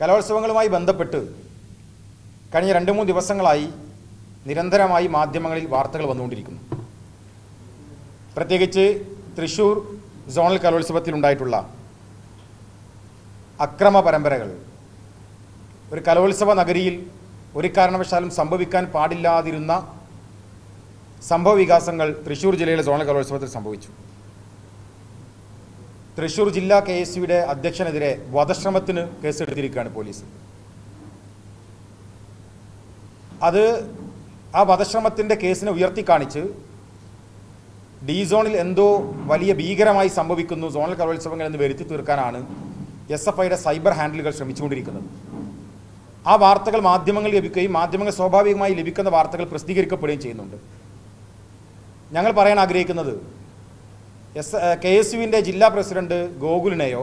കലോത്സവങ്ങളുമായി ബന്ധപ്പെട്ട് കഴിഞ്ഞ രണ്ട് മൂന്ന് ദിവസങ്ങളായി നിരന്തരമായി മാധ്യമങ്ങളിൽ വാർത്തകൾ വന്നുകൊണ്ടിരിക്കുന്നു. പ്രത്യേകിച്ച് തൃശൂർ സോണൽ കലോത്സവത്തിലുണ്ടായിട്ടുള്ള അക്രമ പരമ്പരകൾ. ഒരു കലോത്സവ നഗരിയിൽ ഒരു കാരണവശാലും സംഭവിക്കാൻ പാടില്ലാതിരുന്ന സംഭവ വികാസങ്ങൾ തൃശൂർ ജില്ലയിലെ സോണൽ കലോത്സവത്തിൽ സംഭവിച്ചു. തൃശൂർ ജില്ലാ കെ എസ് യുടെ അധ്യക്ഷനെതിരെ വധശ്രമത്തിന് കേസെടുത്തിരിക്കുകയാണ് പോലീസ്. അത് ആ വധശ്രമത്തിന്റെ കേസിനെ ഉയർത്തിക്കാണിച്ച് ഡി സോണിൽ എന്തോ വലിയ ഭീകരമായി സംഭവിക്കുന്നു സോണൽ കലോത്സവങ്ങൾ എന്ന് വരുത്തി തീർക്കാനാണ് എസ് എഫ് ഐയുടെ സൈബർ ഹാൻഡിലുകൾ ശ്രമിച്ചുകൊണ്ടിരിക്കുന്നത്. ആ വാർത്തകൾ മാധ്യമങ്ങൾ ലഭിക്കുകയും മാധ്യമങ്ങൾ സ്വാഭാവികമായി ലഭിക്കുന്ന വാർത്തകൾ പ്രസിദ്ധീകരിക്കപ്പെടുകയും ചെയ്യുന്നുണ്ട്. ഞങ്ങൾ പറയാൻ ആഗ്രഹിക്കുന്നത് എസ് കെ എസ് യുവിന്റെ ജില്ലാ പ്രസിഡന്റ് ഗോകുലിനെയോ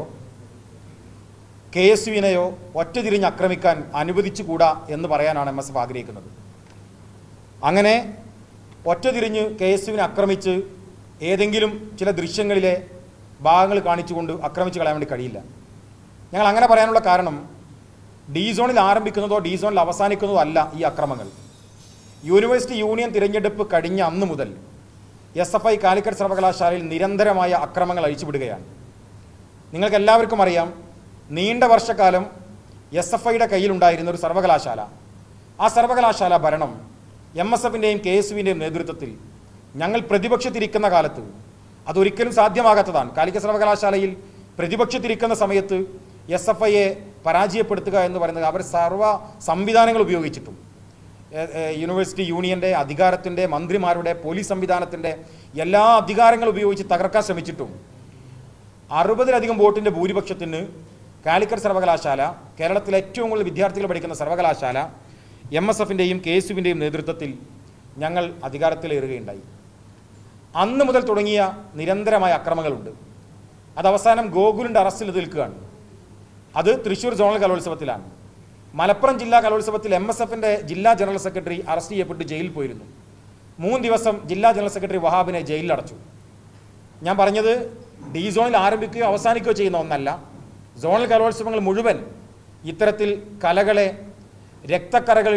കെ എസ് യുവിനെയോ ഒറ്റ തിരിഞ്ഞ് ആക്രമിക്കാൻ അനുവദിച്ചുകൂടാ എന്ന് പറയാനാണ് എം എസ് എഫ് ആഗ്രഹിക്കുന്നത്. അങ്ങനെ ഒറ്റ തിരിഞ്ഞ് കെ എസ് യുവിനെ ആക്രമിച്ച് ഏതെങ്കിലും ചില ദൃശ്യങ്ങളിലെ ഭാഗങ്ങൾ കാണിച്ചുകൊണ്ട് ആക്രമിച്ച് കളയാൻ വേണ്ടി കഴിയില്ല. ഞങ്ങൾ അങ്ങനെ പറയാനുള്ള കാരണം ഡി സോണിൽ ആരംഭിക്കുന്നതോ ഡി സോണിൽ അവസാനിക്കുന്നതോ അല്ല ഈ അക്രമങ്ങൾ. യൂണിവേഴ്സിറ്റി യൂണിയൻ തിരഞ്ഞെടുപ്പ് കഴിഞ്ഞ അന്ന് മുതൽ എസ് എഫ് ഐ കാലിക്കറ്റ് സർവകലാശാലയിൽ നിരന്തരമായ അക്രമങ്ങൾ അഴിച്ചുവിടുകയാണ്. നിങ്ങൾക്കെല്ലാവർക്കും അറിയാം നീണ്ട വർഷക്കാലം എസ് എഫ് ഐയുടെ കയ്യിലുണ്ടായിരുന്ന ഒരു സർവകലാശാല. ആ സർവകലാശാല ഭരണം എം എസ് എഫിന്റെയും കെ എസ് യുവിന്റെയും നേതൃത്വത്തിൽ ഞങ്ങൾ പ്രതിപക്ഷത്തിരിക്കുന്ന കാലത്ത് അതൊരിക്കലും സാധ്യമാകാത്തതാണ്. കാലിക്കറ്റ് സർവകലാശാലയിൽ പ്രതിപക്ഷത്തിരിക്കുന്ന സമയത്ത് എസ് എഫ് ഐയെ പരാജയപ്പെടുത്തുക എന്ന് പറയുന്നത് അവർ സർവ സംവിധാനങ്ങൾ ഉപയോഗിച്ചിട്ടും യൂണിവേഴ്സിറ്റി യൂണിയന്റെ അധികാരത്തിന്റെ മന്ത്രിമാരുടെ പോലീസ് സംവിധാനത്തിന്റെ എല്ലാ അധികാരങ്ങളും ഉപയോഗിച്ച് തകർക്കാൻ ശ്രമിച്ചിട്ടും അറുപതിലധികം വോട്ടിന്റെ ഭൂരിപക്ഷത്തിന് കാലിക്കറ്റ് സർവകലാശാല കേരളത്തിലെ ഏറ്റവും കൂടുതൽ വിദ്യാർത്ഥികൾ പഠിക്കുന്ന സർവകലാശാല എം എസ് എഫിന്റെയും കെ എസ് യുവിന്റെയും നേതൃത്വത്തിൽ ഞങ്ങൾ അധികാരത്തിലേറുകയുണ്ടായി. അന്ന് മുതൽ തുടങ്ങിയ നിരന്തരമായ അക്രമങ്ങളുണ്ട്. അത് അവസാനം ഗോകുലിന്റെ അറസ്റ്റിൽ നിൽക്കുകയാണ്. അത് തൃശ്ശൂർ സോണൽ കലോത്സവത്തിലാണ്. മലപ്പുറം ജില്ലാ കലോത്സവത്തിൽ എം എസ് എഫിന്റെ ജില്ലാ ജനറൽ സെക്രട്ടറി അറസ്റ്റ് ചെയ്യപ്പെട്ട് ജയിലിൽ പോയിരുന്നു. മൂന്ന് ദിവസം ജില്ലാ ജനറൽ സെക്രട്ടറി വഹാബിനെ ജയിലിൽ അടച്ചു. ഞാൻ പറഞ്ഞത് ഡി സോണിൽ ആരംഭിക്കുകയോ അവസാനിക്കുകയോ ചെയ്യുന്ന ഒന്നല്ല. സോണൽ കലോത്സവങ്ങൾ മുഴുവൻ ഇത്തരത്തിൽ കലകളെ രക്തക്കറകൾ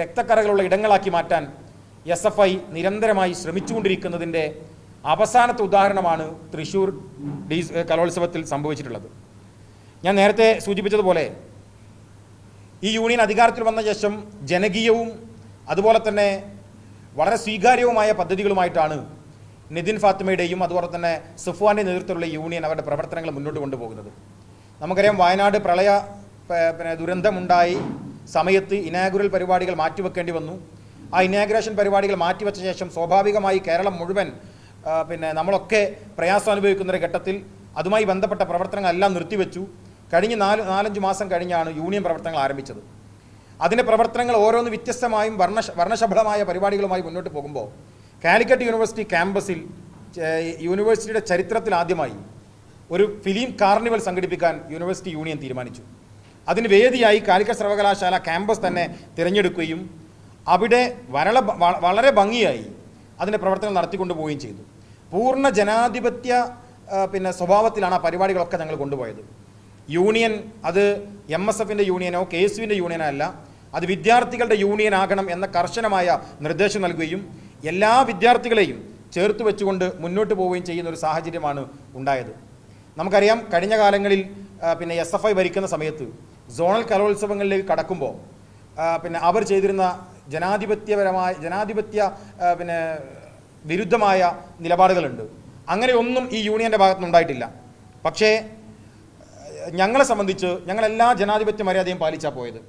രക്തക്കരകളുള്ള ഇടങ്ങളാക്കി മാറ്റാൻ എസ് എഫ് ഐ നിരന്തരമായി ശ്രമിച്ചുകൊണ്ടിരിക്കുന്നതിന്റെ അവസാനത്തെ ഉദാഹരണമാണ് തൃശ്ശൂർ ഡി കലോത്സവത്തിൽ സംഭവിച്ചിട്ടുള്ളത്. ഞാൻ നേരത്തെ സൂചിപ്പിച്ചതുപോലെ ഈ യൂണിയൻ അധികാരത്തിൽ വന്ന ശേഷം ജനകീയവും അതുപോലെ തന്നെ വളരെ സ്വീകാര്യവുമായ പദ്ധതികളുമായിട്ടാണ് നിതിൻ ഫാത്തിമയുടെയും അതുപോലെ തന്നെ സുഫ്വാന്റെ നേതൃത്വത്തിലുള്ള യൂണിയൻ അവരുടെ പ്രവർത്തനങ്ങൾ മുന്നോട്ട് കൊണ്ടുപോകുന്നത്. നമുക്കറിയാം വയനാട് പ്രളയ പിന്നെ ദുരന്തമുണ്ടായി. സമയത്ത് ഇനാഗുറൽ പരിപാടികൾ മാറ്റിവെക്കേണ്ടി വന്നു. ആ ഇനാഗ്രേഷൻ പരിപാടികൾ മാറ്റിവെച്ച ശേഷം സ്വാഭാവികമായി കേരളം മുഴുവൻ പിന്നെ നമ്മളൊക്കെ പ്രയാസം അനുഭവിക്കുന്ന ഒരു ഘട്ടത്തിൽ അതുമായി ബന്ധപ്പെട്ട പ്രവർത്തനങ്ങളെല്ലാം നിർത്തിവെച്ചു. കഴിഞ്ഞ നാല് നാലഞ്ച് മാസം കഴിഞ്ഞാണ് യൂണിയൻ പ്രവർത്തനങ്ങൾ ആരംഭിച്ചത്. അതിന്റെ പ്രവർത്തനങ്ങൾ ഓരോന്ന് വ്യത്യസ്തമായും വർണ വർണശബളമായ പരിപാടികളുമായി മുന്നോട്ട് പോകുമ്പോൾ കാലിക്കറ്റ് യൂണിവേഴ്സിറ്റി ക്യാമ്പസിൽ യൂണിവേഴ്സിറ്റിയുടെ ചരിത്രത്തിൽ ആദ്യമായി ഒരു ഫിലിം കാർണിവൽ സംഘടിപ്പിക്കാൻ യൂണിവേഴ്സിറ്റി യൂണിയൻ തീരുമാനിച്ചു. അതിന് വേദിയായി കാലിക്കറ്റ് സർവകലാശാല ക്യാമ്പസ് തന്നെ തിരഞ്ഞെടുക്കുകയും അവിടെ വരള വളരെ ഭംഗിയായി അതിന്റെ പ്രവർത്തനം നടത്തിക്കൊണ്ടു പോവുകയും ചെയ്തു. പൂർണ ജനാധിപത്യ പിന്നെ സ്വഭാവത്തിലാണ് ആ പരിപാടികളൊക്കെ ഞങ്ങൾ കൊണ്ടുപോയത്. യൂണിയൻ അത് എം എസ് എഫിന്റെ യൂണിയനോ കെ എസ് യുവിന്റെ യൂണിയനോ അല്ല അത് വിദ്യാർത്ഥികളുടെ യൂണിയൻ ആകണം എന്ന കർശനമായ നിർദ്ദേശം നൽകുകയും എല്ലാ വിദ്യാർത്ഥികളെയും ചേർത്ത് വെച്ചുകൊണ്ട് മുന്നോട്ട് പോവുകയും ചെയ്യുന്ന ഒരു സാഹചര്യമാണ് ഉണ്ടായത്. നമുക്കറിയാം കഴിഞ്ഞ കാലങ്ങളിൽ പിന്നെ എസ് എഫ് ഐ ഭരിക്കുന്ന സമയത്ത് സോണൽ കലോത്സവങ്ങളിലേക്ക് കടക്കുമ്പോൾ പിന്നെ അവർ ചെയ്തിരുന്ന ജനാധിപത്യപരമായ ജനാധിപത്യ പിന്നെ വിരുദ്ധമായ നിലപാടുകളുണ്ട്. അങ്ങനെയൊന്നും ഈ യൂണിയന്റെ ഭാഗത്തുനിന്ന് ഉണ്ടായിട്ടില്ല പക്ഷേ ഞങ്ങളെ സംബന്ധിച്ച് ഞങ്ങൾ എല്ലാ ജനാധിപത്യ മര്യാദയും പാലിച്ചാണ് പോയത്.